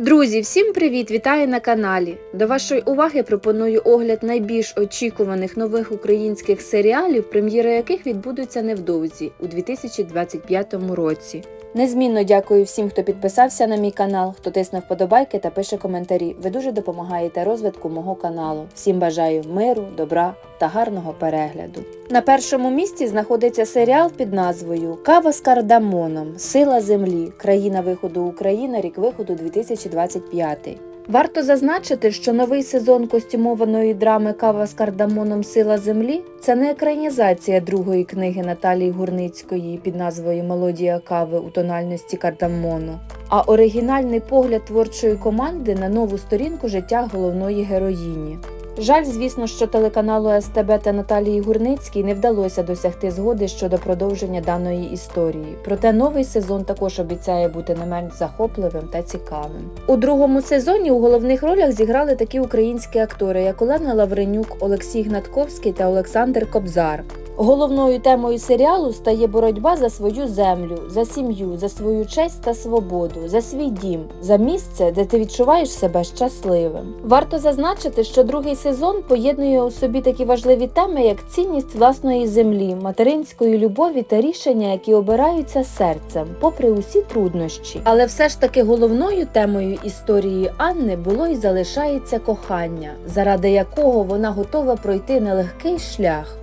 Друзі, всім привіт! Вітаю на каналі. До вашої уваги пропоную огляд найбільш очікуваних нових українських серіалів, прем'єри яких відбудуться невдовзі у 2025 році. Незмінно дякую всім, хто підписався на мій канал, хто тисне вподобайки та пише коментарі. Ви дуже допомагаєте розвитку мого каналу. Всім бажаю миру, добра та гарного перегляду. На першому місці знаходиться серіал під назвою Кава з кардамоном. Сила землі. Країна виходу Україна, рік виходу 2025. Варто зазначити, що новий сезон костюмованої драми Кава з кардамоном Сила землі це не екранізація другої книги Наталії Гурницької під назвою Мелодія кави у тональності кардамону, а оригінальний погляд творчої команди на нову сторінку життя головної героїні. Жаль, звісно, що телеканалу СТБ та Наталії Гурницькій не вдалося досягти згоди щодо продовження даної історії. Проте новий сезон також обіцяє бути не менш захопливим та цікавим. У другому сезоні у головних ролях зіграли такі українські актори, як Олена Лавренюк, Олексій Гнатковський та Олександр Кобзар. Головною темою серіалу стає боротьба за свою землю, за сім'ю, за свою честь та свободу, за свій дім, за місце, де ти відчуваєш себе щасливим. Варто зазначити, що другий сезон поєднує у собі такі важливі теми, як цінність власної землі, материнської любові та рішення, які обираються серцем, попри усі труднощі. Але все ж таки головною темою історії Анни було і залишається кохання, заради якого вона готова пройти нелегкий шлях.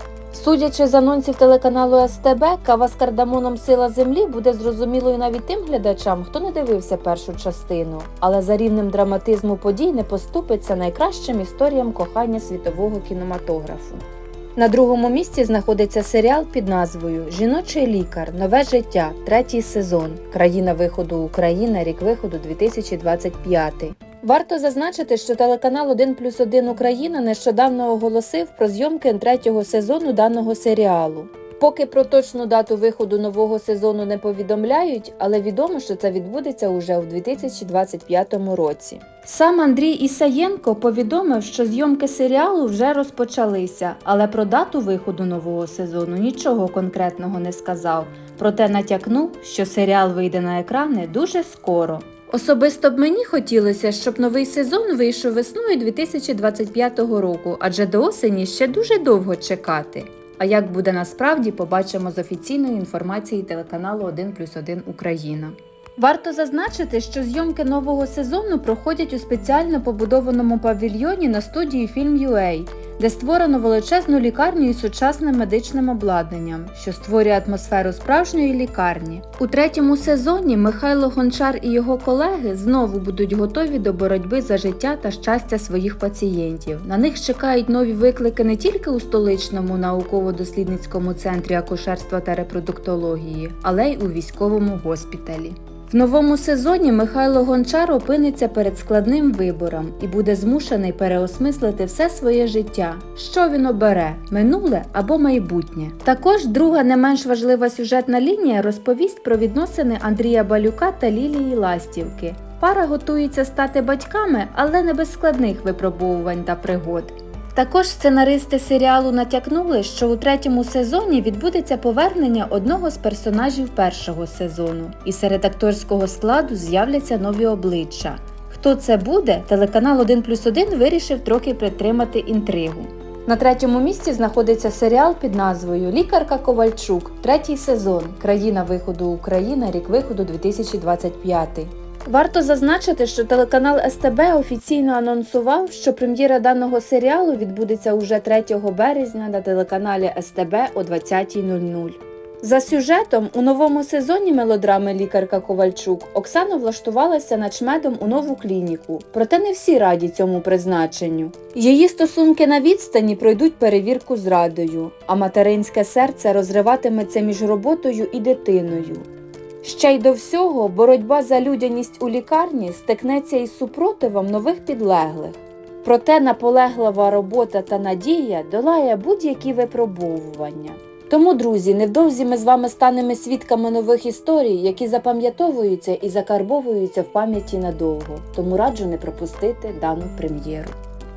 Судячи з анонсів телеканалу СТБ, кава з кардамоном Сила землі буде зрозумілою навіть тим глядачам, хто не дивився першу частину, але за рівнем драматизму подій не поступиться найкращим історіям кохання світового кінематографу. На другому місці знаходиться серіал під назвою Жіночий лікар. Нове життя, третій сезон. Країна виходу Україна, рік виходу 2025. Варто зазначити, що телеканал 1 плюс 1 Україна нещодавно оголосив про зйомки третього сезону даного серіалу. Поки про точну дату виходу нового сезону не повідомляють, але відомо, що це відбудеться уже у 2025 році. Сам Андрій Ісаєнко повідомив, що зйомки серіалу вже розпочалися, але про дату виходу нового сезону нічого конкретного не сказав. Проте натякнув, що серіал вийде на екрани дуже скоро. Особисто б мені хотілося, щоб новий сезон вийшов весною 2025 року, адже до осені ще дуже довго чекати. А як буде насправді, побачимо з офіційної інформації телеканалу 1 плюс 1 Україна. Варто зазначити, що зйомки нового сезону проходять у спеціально побудованому павільйоні на студії Film.ua, де створено величезну лікарню із сучасним медичним обладнанням, що створює атмосферу справжньої лікарні. У третьому сезоні Михайло Гончар і його колеги знову будуть готові до боротьби за життя та щастя своїх пацієнтів. На них чекають нові виклики не тільки у столичному науково-дослідницькому центрі акушерства та репродуктології, але й у військовому госпіталі. В новому сезоні Михайло Гончар опиниться перед складним вибором і буде змушений переосмислити все своє життя, що він обере минуле або майбутнє. Також друга не менш важлива сюжетна лінія розповість про відносини Андрія Балюка та Лілії Ластівки. Пара готується стати батьками, але не без складних випробовувань та пригод. Також сценаристи серіалу натякнули, що у третьому сезоні відбудеться повернення одного з персонажів першого сезону, і серед акторського складу з'являться нові обличчя. Хто це буде, телеканал 1 плюс 1 вирішив трохи притримати інтригу. На третьому місці знаходиться серіал під назвою Лікарка Ковальчук, третій сезон. Країна виходу Україна, рік виходу 2025. Варто зазначити, що телеканал СТБ офіційно анонсував, що прем'єра даного серіалу відбудеться уже 3 березня на телеканалі СТБ о 20.00. За сюжетом у новому сезоні мелодрами Лікарка Ковальчук Оксана влаштувалася начмедом у нову клініку, проте не всі раді цьому призначенню. Її стосунки на відстані пройдуть перевірку зрадою, а материнське серце розриватиметься між роботою і дитиною. Ще й до всього боротьба за людяність у лікарні стикнеться із супротивом нових підлеглих. Проте наполеглива робота та надія долає будь-які випробовування. Тому, друзі, невдовзі ми з вами станемо свідками нових історій, які запам'ятовуються і закарбовуються в пам'яті надовго. Тому раджу не пропустити дану прем'єру.